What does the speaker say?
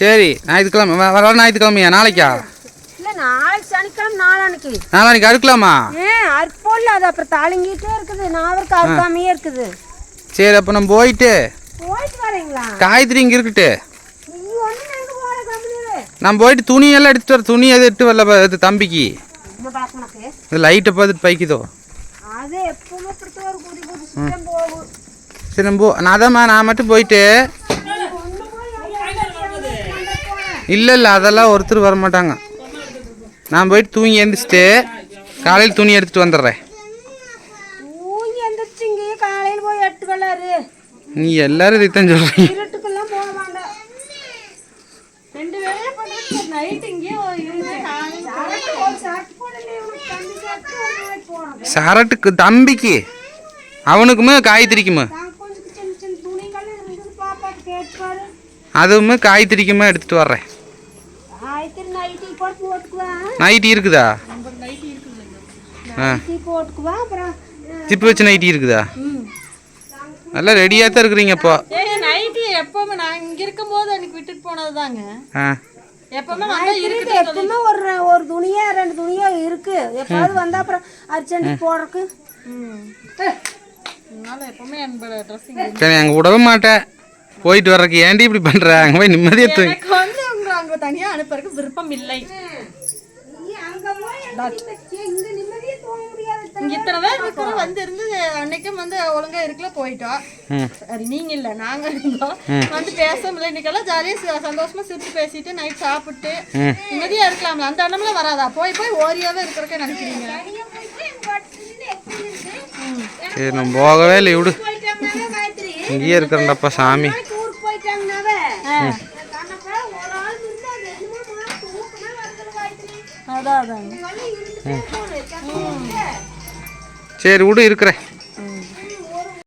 சரி ஞாயிற்றுக்கிழமை வர ஞாயிற்றுக்கிழமையா? நாளைக்கா? இல்லை நாளைக்கு அறுக்கலாமா? இல்லை அது அப்புறம் தாளிங்கிட்டே இருக்குது. நாவருக்கு அறுக்காமையே இருக்குது. சரி அப்போ நம்ம போயிட்டு போயிட்டு வரீங்களா? காய்கறி இங்கே இருக்கட்டு. நான் போயிட்டு துணியெல்லாம் எடுத்துட்டு வர துணி எது எடுத்து வரல இது தம்பிக்கு. இது லைட்டை பார்த்துட்டு பைக்குதோ. சரி நம்ம நான் அதாம்மா நான் மட்டும் போயிட்டு இல்லை இல்லை அதெல்லாம் ஒருத்தர் வர மாட்டாங்க நான் போயிட்டு தூங்கி எழுந்திரிச்சிட்டு காலையில் துணி எடுத்துகிட்டு வந்துடுறேன். நீ எல்லாரும் இதைத்தான் போடணும் சரட்டுக்கு தம்பிக்கு? அவனுக்குமே காய்கறிக்குமே நான் கொஞ்சம் சின்ன சின்ன நைட்டி இருக்குதா? ஆ. ஜிப்பு வச்சு நைட்டி இருக்குதா? நல்லா ரெடியாக தான் இருக்கிறீங்க இப்போ. நைட்டு எப்பவுமே நான் இங்க இருக்கும்போது அன்னைக்கு விட்டுட்டு போனது தாங்க ஆ. எப்பவுமே ஒரு ஒரு துணியா ரெண்டு துணியா இருக்கு. எப்பாவது வந்தா அப்புறம் அர்ஜென்ட் போடுறதுக்கு சரி அங்கே விடவே மாட்டேன். போயிட்டு வர்றதுக்கு ஏன்டி இப்படி பண்ணுற அங்கே போய் நிம்மதியாக தூங்கி. எனக்கு வந்து உங்க அங்க தனியா அனுப்புறதுக்கு விருப்பம் இல்லை இத்தனை பேர் இருக்கிற வந்து இருந்து அன்னைக்கும் வந்து ஒழுங்கா இருக்கல போயிட்டோம் சரி நீங்க இல்ல நாங்க இருந்தோம் வந்து பேச முடியல இன்னைக்கெல்லாம் ஜாலியா சந்தோஷமா சிரிச்சு பேசிட்டு நைட் சாப்பிட்டு நிம்மதியா இருக்கலாம்ல. அந்த எண்ணம்ல வராதா? போய் போய் ஓரியாவே இருக்கிறக்கே நினைக்கிறீங்க. சரி நம்ம போகவே இல்லை இங்கேயே இருக்கிறேன்டப்பா சாமி. அதான் சரி விடு இருக்கிறேன்.